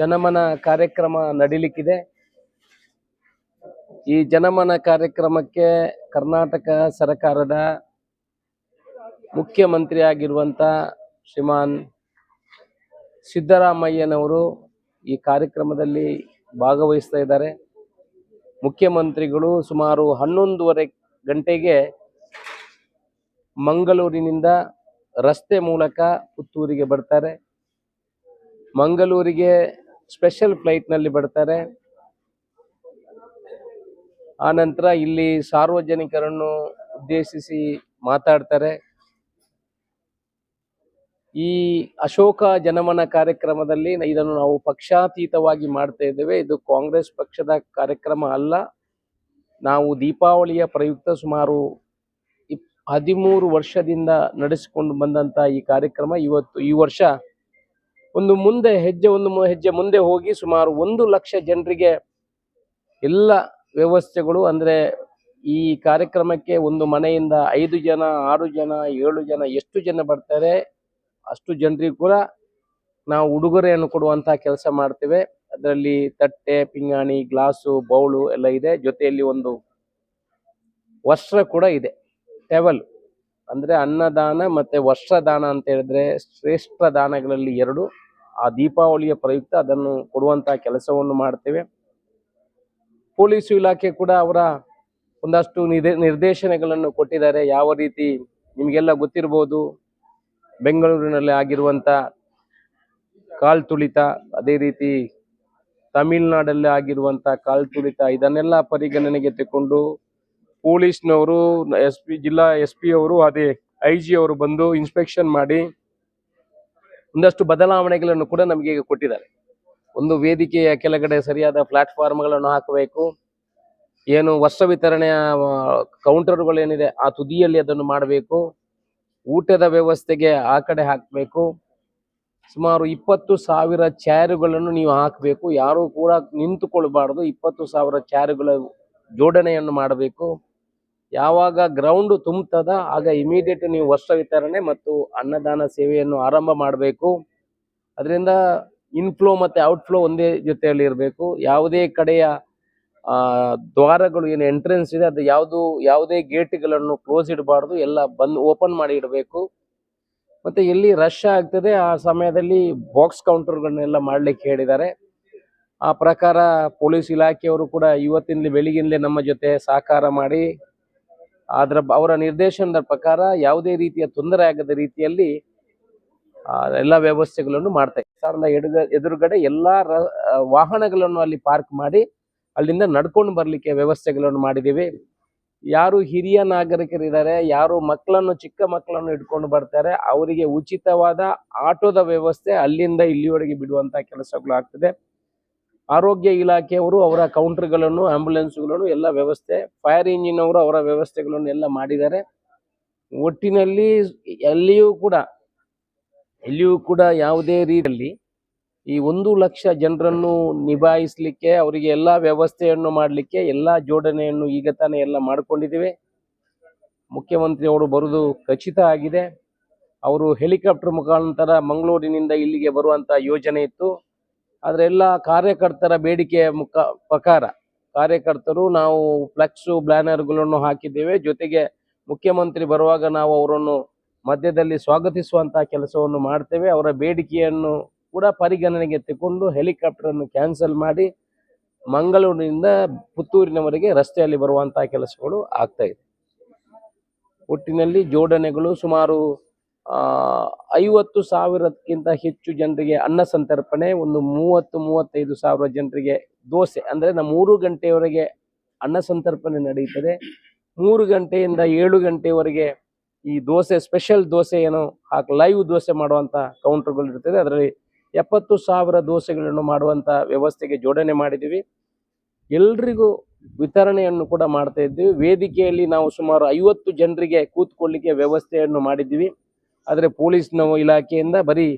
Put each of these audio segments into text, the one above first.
ಜನಮನ ಕಾರ್ಯಕ್ರಮ ನಡಿಲಿಕ್ಕಿದೆ. ಈ ಜನಮನ ಕಾರ್ಯಕ್ರಮಕ್ಕೆ ಕರ್ನಾಟಕ ಸರ್ಕಾರದ ಮುಖ್ಯಮಂತ್ರಿ ಆಗಿರುವಂತ ಶ್ರೀಮಾನ್ ಸಿದ್ದರಾಮಯ್ಯನವರು ಈ ಕಾರ್ಯಕ್ರಮದಲ್ಲಿ ಭಾಗವಹಿಸ್ತಾ ಇದ್ದಾರೆ. ಮುಖ್ಯಮಂತ್ರಿಗಳು ಸುಮಾರು ಹನ್ನೊಂದುವರೆ ಗಂಟೆಗೆ ಮಂಗಳೂರಿನಿಂದ ರಸ್ತೆ ಮೂಲಕ ಪುತ್ತೂರಿಗೆ ಬರ್ತಾರೆ. ಮಂಗಳೂರಿಗೆ ಸ್ಪೆಷಲ್ ಫ್ಲೈಟ್ನಲ್ಲಿ ಬರ್ತಾರೆ. ಆ ನಂತರ ಇಲ್ಲಿ ಸಾರ್ವಜನಿಕರನ್ನು ಉದ್ದೇಶಿಸಿ ಮಾತಾಡ್ತಾರೆ. ಈ ಅಶೋಕ ಜನಮನ ಕಾರ್ಯಕ್ರಮದಲ್ಲಿ ಇದನ್ನು ನಾವು ಪಕ್ಷಾತೀತವಾಗಿ ಮಾಡ್ತಾ ಇದ್ದೇವೆ. ಇದು ಕಾಂಗ್ರೆಸ್ ಪಕ್ಷದ ಕಾರ್ಯಕ್ರಮ ಅಲ್ಲ. ನಾವು ದೀಪಾವಳಿಯ ಪ್ರಯುಕ್ತ ಸುಮಾರು ಇಪ್, ಹದಿಮೂರು ವರ್ಷದಿಂದ ನಡೆಸಿಕೊಂಡು ಬಂದಂತ ಈ ಕಾರ್ಯಕ್ರಮ. ಇವತ್ತು ಈ ವರ್ಷ ಒಂದು ಮುಂದೆ ಹೆಜ್ಜೆ, ಒಂದು ಹೆಜ್ಜೆ ಮುಂದೆ ಹೋಗಿ ಸುಮಾರು ಒಂದು ಲಕ್ಷ ಜನರಿಗೆ ಎಲ್ಲ ವ್ಯವಸ್ಥೆಗಳು ಅಂದ್ರೆ ಈ ಕಾರ್ಯಕ್ರಮಕ್ಕೆ ಒಂದು ಮನೆಯಿಂದ ಐದು ಜನ, ಆರು ಜನ, ಏಳು ಜನ, ಎಷ್ಟು ಜನ ಬರ್ತಾರೆ ಅಷ್ಟು ಜನರಿಗೂ ಕೂಡ ನಾವು ಉಡುಗೊರೆಯನ್ನು ಕೊಡುವಂತಹ ಕೆಲಸ ಮಾಡ್ತೇವೆ. ಅದರಲ್ಲಿ ತಟ್ಟೆ, ಪಿಂಗಾಣಿ, ಗ್ಲಾಸು ಬೌಳು ಎಲ್ಲ ಇದೆ. ಜೊತೆಯಲ್ಲಿ ಒಂದು ವಸ್ತ್ರ ಕೂಡ ಇದೆ. ಟೆವಲ್ ಅಂದ್ರೆ ಅನ್ನದಾನ ಮತ್ತೆ ವಸ್ತ್ರದಾನ ಅಂತ ಹೇಳಿದ್ರೆ ಶ್ರೇಷ್ಠ ದಾನಗಳಲ್ಲಿ ಎರಡು. ಆ ದೀಪಾವಳಿಯ ಪ್ರಯುಕ್ತ ಅದನ್ನು ಕೊಡುವಂತಹ ಕೆಲಸವನ್ನು ಮಾಡ್ತೇವೆ. ಪೊಲೀಸ್ ಇಲಾಖೆ ಕೂಡ ಅವರ ಒಂದಷ್ಟು ನಿರ್ದೇಶನಗಳನ್ನು ಕೊಟ್ಟಿದ್ದಾರೆ. ಯಾವ ರೀತಿ ನಿಮಗೆಲ್ಲ ಗೊತ್ತಿರ್ಬೋದು? ಬೆಂಗಳೂರಿನಲ್ಲಿ ಆಗಿರುವಂತ ಕಾಲ್ ತುಳಿತ, ಅದೇ ರೀತಿ ತಮಿಳುನಾಡಲ್ಲಿ ಆಗಿರುವಂತ ಕಾಲ್ ತುಳಿತ, ಇದನ್ನೆಲ್ಲ ಪರಿಗಣನೆಗೆ ತಕೊಂಡು ಪೊಲೀಸ್ನವರು, ಎಸ್ ಪಿ, ಜಿಲ್ಲಾ ಎಸ್ ಪಿ ಅವರು, ಅದೇ ಐ ಜಿ ಅವರು ಬಂದು ಇನ್ಸ್ಪೆಕ್ಷನ್ ಮಾಡಿ ಒಂದಷ್ಟು ಬದಲಾವಣೆಗಳನ್ನು ಕೂಡ ನಮಗೆ ಈಗ ಕೊಟ್ಟಿದ್ದಾರೆ. ಒಂದು ವೇದಿಕೆಯ ಕೆಳಗಡೆ ಸರಿಯಾದ ಪ್ಲಾಟ್ಫಾರ್ಮ್ಗಳನ್ನು ಹಾಕಬೇಕು. ಏನು ವಸ್ತ್ರ ವಿತರಣೆಯ ಕೌಂಟರ್ಗಳೇನಿದೆ ಆ ತುದಿಯಲ್ಲಿ ಅದನ್ನು ಮಾಡಬೇಕು. ಊಟದ ವ್ಯವಸ್ಥೆಗೆ ಆ ಕಡೆ ಹಾಕಬೇಕು. ಸುಮಾರು ಇಪ್ಪತ್ತು ಸಾವಿರ ಚೇರುಗಳನ್ನು ನೀವು ಹಾಕಬೇಕು. ಯಾರು ಕೂಡ ನಿಂತುಕೊಳ್ಬಾರ್ದು. ಇಪ್ಪತ್ತು ಸಾವಿರ ಚೇರುಗಳ ಜೋಡಣೆಯನ್ನು ಮಾಡಬೇಕು. ಯಾವಾಗ ಗ್ರೌಂಡ್ ತುಂಬುತ್ತದ ಆಗ ಇಮಿಡಿಯೇಟ್ ನೀವು ವಸ್ತ್ರ ವಿತರಣೆ ಮತ್ತು ಅನ್ನದಾನ ಸೇವೆಯನ್ನು ಆರಂಭ ಮಾಡಬೇಕು. ಅದರಿಂದ ಇನ್ಫ್ಲೋ ಮತ್ತೆ ಔಟ್ಫ್ಲೋ ಒಂದೇ ಜೊತೆಯಲ್ಲಿ ಇರಬೇಕು. ಯಾವುದೇ ಕಡೆಯ, ಆ, ದ್ವಾರಗಳು ಏನು ಎಂಟ್ರೆನ್ಸ್ ಇದೆ, ಅದು ಯಾವುದು, ಯಾವುದೇ ಗೇಟ್ಗಳನ್ನು ಕ್ಲೋಸ್ ಇಡಬಾರ್ದು, ಎಲ್ಲ ಬಂದ್ ಓಪನ್ ಮಾಡಿ ಇಡಬೇಕು. ಮತ್ತೆ ಎಲ್ಲಿ ರಶ್ ಆಗ್ತದೆ, ಆ ಸಮಯದಲ್ಲಿ ಬಾಕ್ಸ್ ಕೌಂಟರ್ಗಳನ್ನೆಲ್ಲ ಮಾಡ್ಲಿಕ್ಕೆ ಹೇಳಿದ್ದಾರೆ. ಆ ಪ್ರಕಾರ ಪೊಲೀಸ್ ಇಲಾಖೆಯವರು ಕೂಡ ಇವತ್ತಿನಲ್ಲಿ ಬೆಳಿಗ್ಗಿಂದಲೇ ನಮ್ಮ ಜೊತೆ ಸಹಕಾರ ಮಾಡಿ ಅದರ ಅವರ ನಿರ್ದೇಶನದ ಪ್ರಕಾರ ಯಾವುದೇ ರೀತಿಯ ತೊಂದರೆ ಆಗದ ರೀತಿಯಲ್ಲಿ ಎಲ್ಲ ವ್ಯವಸ್ಥೆಗಳನ್ನು ಮಾಡ್ತಾ ಸರ್ನ ಎಡುಗ, ಎದುರುಗಡೆ ಎಲ್ಲ ವಾಹನಗಳನ್ನು ಅಲ್ಲಿ ಪಾರ್ಕ್ ಮಾಡಿ, ಅಲ್ಲಿಂದ ನಡ್ಕೊಂಡು ಬರಲಿಕ್ಕೆ ವ್ಯವಸ್ಥೆಗಳನ್ನು ಮಾಡಿದ್ದೀವಿ. ಯಾರು ಹಿರಿಯ ನಾಗರಿಕರಿದ್ದಾರೆ, ಯಾರು ಮಕ್ಕಳನ್ನು, ಚಿಕ್ಕ ಮಕ್ಕಳನ್ನು ಇಟ್ಕೊಂಡು ಬರ್ತಾರೆ, ಅವರಿಗೆ ಉಚಿತವಾದ ಆಟೋದ ವ್ಯವಸ್ಥೆ ಅಲ್ಲಿಂದ ಇಲ್ಲಿವರೆಗೆ ಬಿಡುವಂತಹ ಕೆಲಸಗಳು ಆಗ್ತದೆ. ಆರೋಗ್ಯ ಇಲಾಖೆಯವರು ಅವರ ಕೌಂಟರ್ಗಳನ್ನು, ಆಂಬ್ಯುಲೆನ್ಸ್ಗಳನ್ನು, ಎಲ್ಲ ವ್ಯವಸ್ಥೆ, ಫೈರ್ ಇಂಜಿನ್ ಅವರು ಅವರ ವ್ಯವಸ್ಥೆಗಳನ್ನು ಎಲ್ಲ ಮಾಡಿದ್ದಾರೆ. ಒಟ್ಟಿನಲ್ಲಿ ಎಲ್ಲಿಯೂ ಕೂಡ ಎಲ್ಲಿಯೂ ಕೂಡ ಯಾವುದೇ ರೀತಿಯಲ್ಲಿ ಈ ಒಂದು ಲಕ್ಷ ಜನರನ್ನು ನಿಭಾಯಿಸಲಿಕ್ಕೆ, ಅವರಿಗೆ ಎಲ್ಲ ವ್ಯವಸ್ಥೆಯನ್ನು ಮಾಡಲಿಕ್ಕೆ, ಎಲ್ಲಾ ಜೋಡಣೆಯನ್ನು ಈಗ ತಾನೇ ಎಲ್ಲ ಮಾಡಿಕೊಂಡಿದ್ದೇವೆ. ಮುಖ್ಯಮಂತ್ರಿ ಅವರು ಬರುವುದು ಖಚಿತ ಆಗಿದೆ. ಅವರು ಹೆಲಿಕಾಪ್ಟರ್ ಮುಖಾಂತರ ಮಂಗಳೂರಿನಿಂದ ಇಲ್ಲಿಗೆ ಬರುವಂತಹ ಯೋಜನೆ ಇತ್ತು. ಆದ್ರೆ ಎಲ್ಲ ಕಾರ್ಯಕರ್ತರ ಬೇಡಿಕೆಯ ಮುಖ ಪ್ರಕಾರ ಕಾರ್ಯಕರ್ತರು ನಾವು ಫ್ಲೆಕ್ಸು ಬ್ಯಾನರ್ಗಳನ್ನು ಹಾಕಿದ್ದೇವೆ. ಜೊತೆಗೆ ಮುಖ್ಯಮಂತ್ರಿ ಬರುವಾಗ ನಾವು ಅವರನ್ನು ಮಧ್ಯದಲ್ಲಿ ಸ್ವಾಗತಿಸುವಂತಹ ಕೆಲಸವನ್ನು ಮಾಡ್ತೇವೆ. ಅವರ ಬೇಡಿಕೆಯನ್ನು ಕೂಡ ಪರಿಗಣನೆಗೆ ತಗೊಂಡು ಹೆಲಿಕಾಪ್ಟರ್ ಅನ್ನು ಕ್ಯಾನ್ಸಲ್ ಮಾಡಿ ಮಂಗಳೂರಿನಿಂದ ಪುತ್ತೂರಿನವರೆಗೆ ರಸ್ತೆಯಲ್ಲಿ ಬರುವಂತಹ ಕೆಲಸಗಳು ಆಗ್ತಾ ಇದೆ. ಒಟ್ಟಿನಲ್ಲಿ ಜೋಡಣೆಗಳು ಸುಮಾರು ಐವತ್ತು ಸಾವಿರಕ್ಕಿಂತ ಹೆಚ್ಚು ಜನರಿಗೆ ಅನ್ನ ಸಂತರ್ಪಣೆ, ಒಂದು ಮೂವತ್ತು, ಮೂವತ್ತೈದು ಸಾವಿರ ಜನರಿಗೆ ದೋಸೆ. ಅಂದ್ರೆ ನಮ್ಮ ಮೂರು ಗಂಟೆಯವರೆಗೆ ಅನ್ನ ಸಂತರ್ಪಣೆ ನಡೆಯುತ್ತದೆ ಮೂರು ಗಂಟೆಯಿಂದ ಏಳು ಗಂಟೆವರೆಗೆ ಈ ದೋಸೆ, ಸ್ಪೆಷಲ್ ದೋಸೆ ಏನು ಹಾಕಿ, ಲೈವ್ ದೋಸೆ ಮಾಡುವಂತ ಕೌಂಟರ್ಗಳು ಇರ್ತದೆ. ಅದರಲ್ಲಿ ಎಪ್ಪತ್ತು ಸಾವಿರ ದೋಸೆಗಳನ್ನು ಮಾಡುವಂತ ವ್ಯವಸ್ಥೆಗೆ ಜೋಡಣೆ ಮಾಡಿದ್ದೀವಿ. ಎಲ್ರಿಗೂ ವಿತರಣೆಯನ್ನು ಕೂಡ ಮಾಡ್ತಾ ಇದ್ದೀವಿ. ವೇದಿಕೆಯಲ್ಲಿ ನಾವು ಸುಮಾರು ಐವತ್ತು ಜನರಿಗೆ ಕೂತ್ಕೊಳ್ಳಿಕ್ಕೆ ವ್ಯವಸ್ಥೆಯನ್ನು ಮಾಡಿದ್ದೀವಿ. ಆದರೆ ಪೊಲೀಸ್ನ ಇಲಾಖೆಯಿಂದ ಬರೀ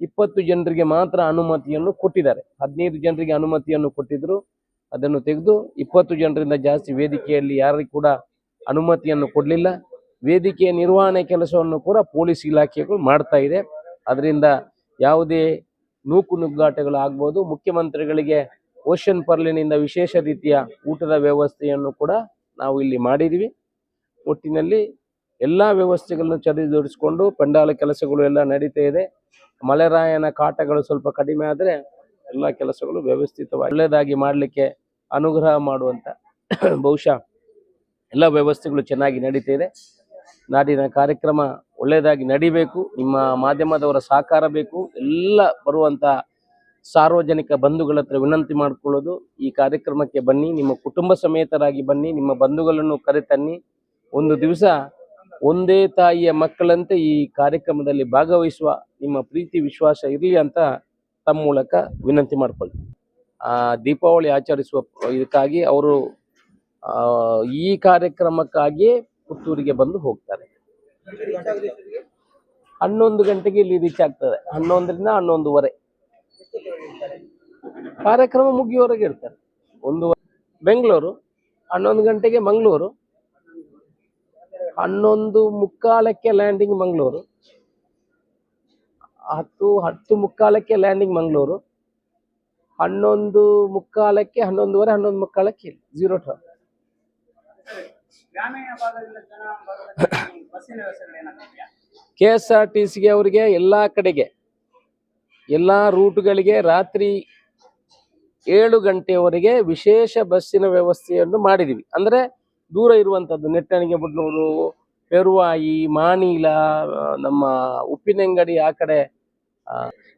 ಇಪ್ಪತ್ತು ಜನರಿಗೆ ಮಾತ್ರ ಅನುಮತಿಯನ್ನು ಕೊಟ್ಟಿದ್ದಾರೆ. ಹದಿನೈದು ಜನರಿಗೆ ಅನುಮತಿಯನ್ನು ಕೊಟ್ಟಿದ್ರು. ಅದನ್ನು ತೆಗೆದು ಇಪ್ಪತ್ತು ಜನರಿಂದ ಜಾಸ್ತಿ ವೇದಿಕೆಯಲ್ಲಿ ಯಾರಿಗೂ ಕೂಡ ಅನುಮತಿಯನ್ನು ಕೊಡಲಿಲ್ಲ. ವೇದಿಕೆಯ ನಿರ್ವಹಣೆ ಕೆಲಸವನ್ನು ಕೂಡ ಪೊಲೀಸ್ ಇಲಾಖೆಗಳು ಮಾಡ್ತಾ ಇದೆ. ಅದರಿಂದ ಯಾವುದೇ ನೂಕು ನುಗ್ಗಾಟಗಳು ಆಗ್ಬೋದು. ಮುಖ್ಯಮಂತ್ರಿಗಳಿಗೆ ಓಷನ್ ಪರ್ಲಿನಿಂದ ವಿಶೇಷ ರೀತಿಯ ಊಟದ ವ್ಯವಸ್ಥೆಯನ್ನು ಕೂಡ ನಾವು ಇಲ್ಲಿ ಮಾಡಿದ್ವಿ ಒಟ್ಟಿನಲ್ಲಿ ಎಲ್ಲ ವ್ಯವಸ್ಥೆಗಳನ್ನು ಸರಿದೂಡಿಸಿಕೊಂಡು ಪೆಂಡಾಲ ಕೆಲಸಗಳು ಎಲ್ಲ ನಡೀತಾ ಇದೆ. ಮಳೆರಾಯನ ಕಾಟಗಳು ಸ್ವಲ್ಪ ಕಡಿಮೆ ಆದರೆ ಎಲ್ಲ ಕೆಲಸಗಳು ವ್ಯವಸ್ಥಿತವಾಗಿ ಒಳ್ಳೆಯದಾಗಿ ಮಾಡಲಿಕ್ಕೆ ಅನುಗ್ರಹ ಮಾಡುವಂತ ಬಹುಶಃ ಎಲ್ಲ ವ್ಯವಸ್ಥೆಗಳು ಚೆನ್ನಾಗಿ ನಡೀತಾ ಇದೆ. ನಾಡಿನ ಕಾರ್ಯಕ್ರಮ ಒಳ್ಳೆಯದಾಗಿ ನಡಿಬೇಕು. ನಿಮ್ಮ ಮಾಧ್ಯಮದವರ ಸಹಕಾರ ಬೇಕು. ಎಲ್ಲ ಬರುವಂಥ ಸಾರ್ವಜನಿಕ ಬಂಧುಗಳ ಹತ್ರ ವಿನಂತಿ ಮಾಡಿಕೊಳ್ಳೋದು. ಈ ಕಾರ್ಯಕ್ರಮಕ್ಕೆ ಬನ್ನಿ. ನಿಮ್ಮ ಕುಟುಂಬ ಸಮೇತರಾಗಿ ಬನ್ನಿ. ನಿಮ್ಮ ಬಂಧುಗಳನ್ನು ಕರೆತನ್ನಿ. ಒಂದು ದಿವಸ ಒಂದೇ ತಾಯಿಯ ಮಕ್ಕಳಂತೆ ಈ ಕಾರ್ಯಕ್ರಮದಲ್ಲಿ ಭಾಗವಹಿಸುವ ನಿಮ್ಮ ಪ್ರೀತಿ, ವಿಶ್ವಾಸ ಇರಲಿ ಅಂತ ತಮ್ಮ ಮೂಲಕ ವಿನಂತಿ ಮಾಡ್ಕೊಳ್ತೀನಿ. ಆ, ದೀಪಾವಳಿ ಆಚರಿಸುವ ಇದಕ್ಕಾಗಿ ಅವರು ಈ ಕಾರ್ಯಕ್ರಮಕ್ಕಾಗಿಯೇ ಪುತ್ತೂರಿಗೆ ಬಂದು ಹೋಗ್ತಾರೆ. ಹನ್ನೊಂದು ಗಂಟೆಗೆ ಇಲ್ಲಿ ರೀಚ್ ಆಗ್ತದೆ. ಹನ್ನೊಂದರಿಂದ ಹನ್ನೊಂದುವರೆ. ಕಾರ್ಯಕ್ರಮ ಮುಗಿಯುವವರೆಗೆ ಇರ್ತಾರೆ. ಒಂದು ಬೆಂಗಳೂರು, ಹನ್ನೊಂದು ಗಂಟೆಗೆ ಮಂಗಳೂರು ಹನ್ನೊಂದು ಮುಕ್ಕಾಲಕ್ಕೆ ಲ್ಯಾಂಡಿಂಗ್ ಮಂಗಳೂರು. ಹತ್ತು ಹತ್ತು ಮುಕ್ಕಾಲಕ್ಕೆ ಲ್ಯಾಂಡಿಂಗ್ ಮಂಗಳೂರು. ಹನ್ನೊಂದು ಮುಕ್ಕಾಲಕ್ಕೆ ಹನ್ನೊಂದುವರೆ, ಹನ್ನೊಂದು ಮುಕ್ಕಾಲಕ್ಕೆ zero traffic K S R T ಸಿಗೆ ಅವರಿಗೆ ಎಲ್ಲ ಕಡೆಗೆ, ಎಲ್ಲ ರೂಟ್ಗಳಿಗೆ ರಾತ್ರಿ ಏಳು ಗಂಟೆಯವರೆಗೆ ವಿಶೇಷ ಬಸ್ಸಿನ ವ್ಯವಸ್ಥೆಯನ್ನು ಮಾಡಿದ್ದೀವಿ ಅಂದರೆ ದೂರ ಇರುವಂಥದ್ದು ನೆಟ್ಟಣಿಗೆ ಬುಡ್ನೂರು ಪೆರುವಾಯಿ, ಮಾನೀಲ ನಮ್ಮ ಉಪ್ಪಿನಂಗಡಿ ಆ ಕಡೆ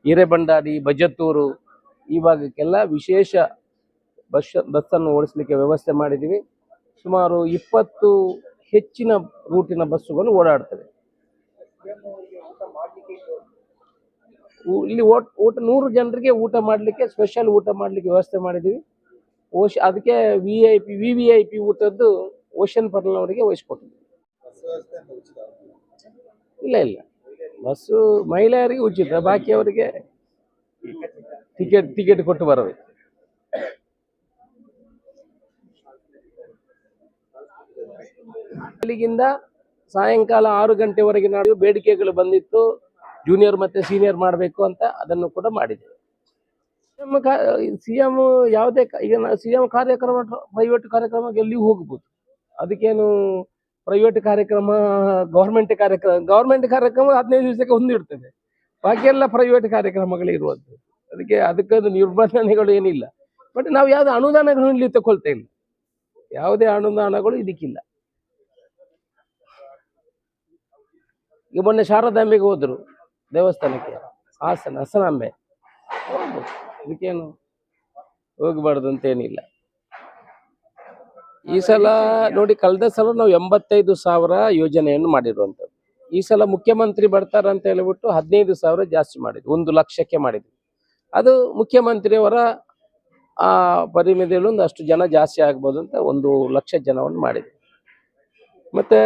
ಹಿರೇಬಂಡಾಡಿ ಬಜತ್ತೂರು ಈ ಭಾಗಕ್ಕೆಲ್ಲ ವಿಶೇಷ ಬಸ್, ಬಸ್ಸನ್ನು ಓಡಿಸಲಿಕ್ಕೆ ವ್ಯವಸ್ಥೆ ಮಾಡಿದ್ದೀವಿ. ಸುಮಾರು ಇಪ್ಪತ್ತು ಹೆಚ್ಚಿನ ರೂಟಿನ ಬಸ್ಸುಗಳು ಓಡಾಡ್ತವೆ. ಇಲ್ಲಿ ಊಟ ನೂರು ಜನರಿಗೆ ಊಟ ಮಾಡಲಿಕ್ಕೆ, ಸ್ಪೆಷಲ್ ಊಟ ಮಾಡಲಿಕ್ಕೆ ವ್ಯವಸ್ಥೆ ಮಾಡಿದ್ದೀವಿ. ಓಶ್, ಅದಕ್ಕೆ V I P V V I P ಊಟದ್ದು ಓಷನ್ ಪರ್ಲ್ನವರಿಗೆ ವಹಿಸ್ಕೊಟ್ಟಿದ್ವಿ. ಇಲ್ಲ ಇಲ್ಲ. ಬಸ್ಸು ಮಹಿಳೆಯರಿಗೆ ಉಚಿತ, ಬಾಕಿಯವರಿಗೆ ಟಿಕೆಟ್ ಟಿಕೆಟ್ ಕೊಟ್ಟು ಬರಬೇಕು ಬೆಳಿಗಿಂದ ಸಾಯಂಕಾಲ ಆರು ಗಂಟೆವರೆಗೆ ನಾವು ಬೇಡಿಕೆಗಳು ಬಂದಿತ್ತು. ಜೂನಿಯರ್ ಮತ್ತೆ ಸೀನಿಯರ್ ಮಾಡಬೇಕು ಅಂತ ಅದನ್ನು ಕೂಡ ಮಾಡಿದ್ದೇವೆ. ಸಿ ಎಂ ಯಾವುದೇ ಈಗ ಸಿ ಎಂ ಕಾರ್ಯಕ್ರಮ ಪ್ರೈವೇಟ್ ಕಾರ್ಯಕ್ರಮಕ್ಕೆ ಎಲ್ಲಿಯೂ ಹೋಗ್ಬೋದು. ಅದಕ್ಕೇನು ಪ್ರೈವೇಟ್ ಕಾರ್ಯಕ್ರಮ ಗೌರ್ಮೆಂಟ್ ಕಾರ್ಯಕ್ರಮ ಗೌರ್ಮೆಂಟ್ ಕಾರ್ಯಕ್ರಮ ಹದಿನೈದು ದಿವಸಕ್ಕೆ ಹೊಂದಿಡ್ತದೆ ಬಾಕಿ ಎಲ್ಲ ಪ್ರೈವೇಟ್ ಕಾರ್ಯಕ್ರಮಗಳು ಇರುವಂಥದ್ದು. ಅದಕ್ಕೆ ಅದಕ್ಕೊಂದು ನಿರ್ಬಂಧನೆಗಳು ಏನಿಲ್ಲ. ಬಟ್ ನಾವು ಯಾವುದೇ ಅನುದಾನಗಳನ್ನು ಇಲ್ಲಿ ತಗೊಳ್ತಾ ಇಲ್ಲ. ಯಾವುದೇ ಅನುದಾನಗಳು ಇದಕ್ಕಿಲ್ಲ. ಈಗ ಮೊನ್ನೆ ಶಾರದಾಂಬೆಗೆ ಹೋದ್ರು ದೇವಸ್ಥಾನಕ್ಕೆ. ಹಾಸನ, ಹಸನಾಂಬೆ. ಹೋಗ್ಬೋದು. ಇದಕ್ಕೇನು ಹೋಗಬಾರ್ದು ಅಂತ ಏನಿಲ್ಲ. ಈ ಸಲ ನೋಡಿ ಕಳೆದ ಸಲ ನಾವು ಎಂಬತ್ತೈದು ಸಾವಿರ ಯೋಜನೆಯನ್ನು ಮಾಡಿರುವಂಥದ್ದು. ಈ ಸಲ ಮುಖ್ಯಮಂತ್ರಿ ಬರ್ತಾರಂತ ಹೇಳಿಬಿಟ್ಟು ಹದಿನೈದು ಸಾವಿರ ಜಾಸ್ತಿ ಮಾಡಿದ್ವಿ. ಒಂದು ಲಕ್ಷಕ್ಕೆ ಮಾಡಿದ್ವಿ. ಅದು ಮುಖ್ಯಮಂತ್ರಿಯವರ, ಆ, ಪರಿಮಿತಿಯಲ್ಲಿ ಒಂದು ಅಷ್ಟು ಜನ ಜಾಸ್ತಿ ಆಗ್ಬೋದು ಅಂತ ಒಂದು ಲಕ್ಷ ಜನವನ್ನು ಮಾಡಿದ್ವಿ. ಮತ್ತೆ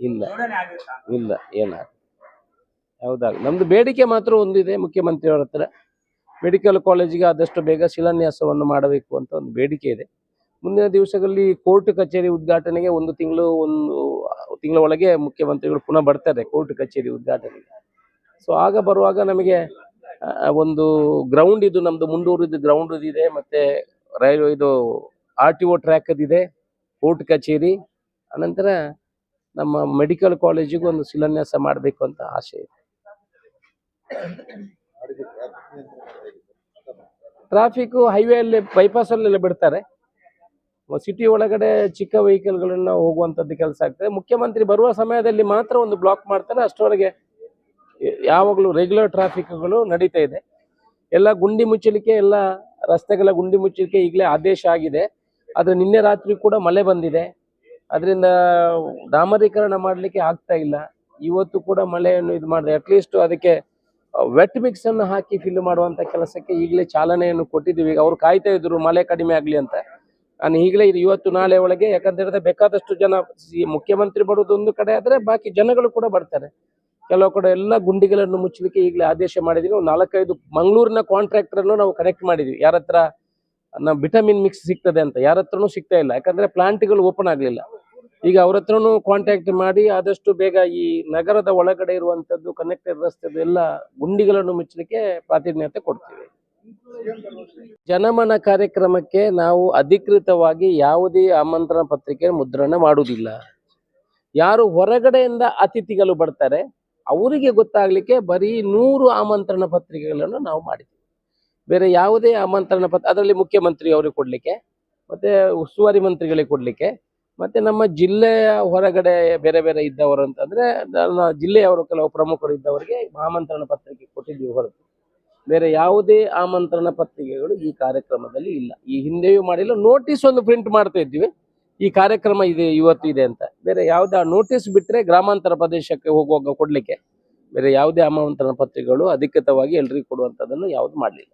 ಇಲ್ಲ ಇಲ್ಲ ಏನಾಗ ಹೌದಾಗ ನಮ್ದು ಬೇಡಿಕೆ ಮಾತ್ರ ಒಂದಿದೆ ಮುಖ್ಯಮಂತ್ರಿಯವರ ಹತ್ರ. ಮೆಡಿಕಲ್ ಕಾಲೇಜಿಗೆ ಆದಷ್ಟು ಬೇಗ ಶಿಲಾನ್ಯಾಸವನ್ನು ಮಾಡಬೇಕು ಅಂತ ಒಂದು ಬೇಡಿಕೆ ಇದೆ. ಮುಂದಿನ ದಿವಸಗಳಲ್ಲಿ ಕೋರ್ಟ್ ಕಚೇರಿ ಉದ್ಘಾಟನೆಗೆ ಒಂದು ತಿಂಗಳು, ಒಂದು ತಿಂಗಳ ಒಳಗೆ ಮುಖ್ಯಮಂತ್ರಿಗಳು ಪುನಃ ಬರ್ತಾರೆ ಕೋರ್ಟ್ ಕಚೇರಿ ಉದ್ಘಾಟನೆಗೆ. ಸೊ ಆಗ ಬರುವಾಗ ನಮಗೆ ಒಂದು ಗ್ರೌಂಡ್ ಇದು, ನಮ್ದು ಮುಂದೂರಿದ ಗ್ರೌಂಡ್ ಇದೆ ಮತ್ತೆ ರೈಲ್ವೆ ಇದು ಆರ್ ಟಿ ಒ ಟ್ರ್ಯಾಕ್ ಇದೆ, ಕೋರ್ಟ್ ಕಚೇರಿ. ಅನಂತರ ನಮ್ಮ ಮೆಡಿಕಲ್ ಕಾಲೇಜಿಗೂ ಒಂದು ಶಿಲಾನ್ಯಾಸ ಮಾಡಬೇಕು ಅಂತ ಆಸೆ ಇದೆ. ಟ್ರಾಫಿಕ್ ಹೈವೇ ಅಲ್ಲಿ ಬೈಪಾಸ್ ಅಲ್ಲಿ ಬಿಡ್ತಾರೆ ಸಿಟಿ ಒಳಗಡೆ ಚಿಕ್ಕ ವೆಹಿಕಲ್ಗಳನ್ನ ಹೋಗುವಂಥದ್ದು ಕೆಲಸ ಆಗ್ತದೆ. ಮುಖ್ಯಮಂತ್ರಿ ಬರುವ ಸಮಯದಲ್ಲಿ ಮಾತ್ರ ಒಂದು ಬ್ಲಾಕ್ ಮಾಡ್ತಾರೆ. ಅಷ್ಟರವರೆಗೆ ಯಾವಾಗಲೂ ರೆಗ್ಯುಲರ್ ಟ್ರಾಫಿಕ್ಗಳು ನಡೀತಾ ಇದೆ. ಎಲ್ಲ ಗುಂಡಿ ಮುಚ್ಚಲಿಕ್ಕೆ, ಎಲ್ಲ ರಸ್ತೆಗಳ ಗುಂಡಿ ಮುಚ್ಚಲಿಕ್ಕೆ ಈಗಲೇ ಆದೇಶ ಆಗಿದೆ. ಆದರೆ ನಿನ್ನೆ ರಾತ್ರಿ ಕೂಡ ಮಳೆ ಬಂದಿದೆ. ಅದರಿಂದ ಡಾಮರೀಕರಣ ಮಾಡಲಿಕ್ಕೆ ಆಗ್ತಾ ಇಲ್ಲ. ಇವತ್ತು ಕೂಡ ಮಳೆಯನ್ನು ಇದು ಮಾಡಿದೆ. ಅಟ್ಲೀಸ್ಟ್ ಅದಕ್ಕೆ ವೆಟ್ ಮಿಕ್ಸ್ ಅನ್ನು ಹಾಕಿ ಫಿಲ್ ಮಾಡುವಂತ ಕೆಲಸಕ್ಕೆ ಈಗಲೇ ಚಾಲನೆಯನ್ನು ಕೊಟ್ಟಿದ್ದೀವಿ. ಈಗ ಅವ್ರು ಕಾಯ್ತಾ ಇದ್ರು, ಮಳೆ ಕಡಿಮೆ ಆಗ್ಲಿ ಅಂತ. ನಾನು ಈಗಲೇ ಇದು ಇವತ್ತು ನಾಳೆ ಒಳಗೆ, ಯಾಕಂತ ಬೇಕಾದಷ್ಟು ಜನ ಮುಖ್ಯಮಂತ್ರಿ ಬರೋದು ಒಂದು ಕಡೆ ಆದ್ರೆ ಬಾಕಿ ಜನಗಳು ಕೂಡ ಬರ್ತಾರೆ. ಕೆಲವು ಕಡೆ ಎಲ್ಲ ಗುಂಡಿಗಳನ್ನು ಮುಚ್ಚಲಿಕ್ಕೆ ಈಗಲೇ ಆದೇಶ ಮಾಡಿದೀವಿ ಒಂದು ನಾಲ್ಕೈದು ಮಂಗಳೂರಿನ ಕಾಂಟ್ರಾಕ್ಟರ್ ಅನ್ನು ನಾವು ಕನೆಕ್ಟ್ ಮಾಡಿದ್ವಿ. ಯಾರ ಹತ್ರ ವಿಟಮಿನ್ ಮಿಕ್ಸ್ ಸಿಗ್ತದೆ ಅಂತ. ಯಾರ ಹತ್ರನೂ ಸಿಗ್ತಾ ಇಲ್ಲ. ಯಾಕಂದ್ರೆ ಪ್ಲಾಂಟ್ಗಳು ಓಪನ್ ಆಗ್ಲಿಲ್ಲ. ಈಗ ಅವ್ರ ಹತ್ರನು ಕಾಂಟ್ಯಾಕ್ಟ್ ಮಾಡಿ ಆದಷ್ಟು ಬೇಗ ಈ ನಗರದ ಒಳಗಡೆ ಇರುವಂತದ್ದು ಕನೆಕ್ಟೆಡ್ ರಸ್ತೆ ಎಲ್ಲ ಗುಂಡಿಗಳನ್ನು ಮುಚ್ಚಲಿಕ್ಕೆ ಪ್ರಾತಿನಿಧ್ಯತೆ ಕೊಡ್ತೀವಿ. ಜನಮನ ಕಾರ್ಯಕ್ರಮಕ್ಕೆ ನಾವು ಅಧಿಕೃತವಾಗಿ ಯಾವುದೇ ಆಮಂತ್ರಣ ಪತ್ರಿಕೆ ಮುದ್ರಣ ಮಾಡುವುದಿಲ್ಲ. ಯಾರು ಹೊರಗಡೆಯಿಂದ ಅತಿಥಿಗಳು ಬರ್ತಾರೆ, ಅವರಿಗೆ ಗೊತ್ತಾಗ್ಲಿಕ್ಕೆ ಬರೀ ನೂರು ಆಮಂತ್ರಣ ಪತ್ರಿಕೆಗಳನ್ನು ನಾವು ಮಾಡಿದ್ದೀವಿ ಬೇರೆ ಯಾವುದೇ ಆಮಂತ್ರಣ ಪತ್ರ ಅದರಲ್ಲಿ ಮುಖ್ಯಮಂತ್ರಿ ಅವರಿಗೆ ಕೊಡ್ಲಿಕ್ಕೆ, ಮತ್ತೆ ಉಸ್ತುವಾರಿ ಮಂತ್ರಿಗಳಿಗೆ ಕೊಡ್ಲಿಕ್ಕೆ ಮತ್ತೆ ನಮ್ಮ ಜಿಲ್ಲೆಯ ಹೊರಗಡೆ ಬೇರೆ ಬೇರೆ ಇದ್ದವರು ಅಂತಂದ್ರೆ, ನನ್ನ ಜಿಲ್ಲೆಯವರು ಕೆಲವು ಪ್ರಮುಖರು ಇದ್ದವರಿಗೆ ಆಮಂತ್ರಣ ಪತ್ರಿಕೆ ಕೊಟ್ಟಿದ್ದೀವಿ ಹೊರತು. ಬೇರೆ ಯಾವುದೇ ಆಮಂತ್ರಣ ಪತ್ರಿಕೆಗಳು ಈ ಕಾರ್ಯಕ್ರಮದಲ್ಲಿ ಇಲ್ಲ. ಈ ಹಿಂದೆಯೂ ಮಾಡಿಲ್ಲ, ನೋಟಿಸ್ ಒಂದು ಪ್ರಿಂಟ್ ಮಾಡ್ತಾ ಇದ್ವಿ ಈ ಕಾರ್ಯಕ್ರಮ ಇದೆ ಇವತ್ತು ಇದೆ ಅಂತ. ಬೇರೆ ಯಾವುದೇ ನೋಟಿಸ್ ಬಿಟ್ಟರೆ ಗ್ರಾಮಾಂತರ ಪ್ರದೇಶಕ್ಕೆ ಹೋಗುವಾಗ ಕೊಡ್ಲಿಕ್ಕೆ. ಬೇರೆ ಯಾವುದೇ ಆಮಂತ್ರಣ ಪತ್ರಿಕೆಗಳು ಅಧಿಕೃತವಾಗಿ ಎಲ್ರಿಗೂ ಕೊಡುವಂಥದ್ದನ್ನು ಯಾವುದು ಮಾಡಲಿಲ್ಲ.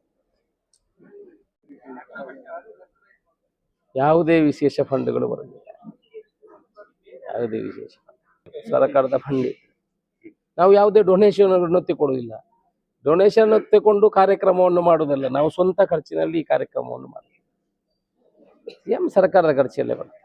ಯಾವುದೇ ವಿಶೇಷ ಫಂಡ್ಗಳು ಬರೋದಿಲ್ಲ. ಯಾವುದೇ ವಿಶೇಷ. ಸರ್ಕಾರದ ಫಂಡ್. ನಾವು ಯಾವುದೇ ಡೊನೇಷನ್ ಕೊಡುವುದಿಲ್ಲ. ಡೊನೇಷನ್ ತಗೊಂಡು ಕಾರ್ಯಕ್ರಮವನ್ನು ಮಾಡುವುದಲ್ಲ. ನಾವು ಸ್ವಂತ ಖರ್ಚಿನಲ್ಲಿ ಈ ಕಾರ್ಯಕ್ರಮವನ್ನು ಮಾಡ್ತೀವಿ. ಎಂ ಸರ್ಕಾರದ ಖರ್ಚಲ್ಲೇ ಬರ್ತದೆ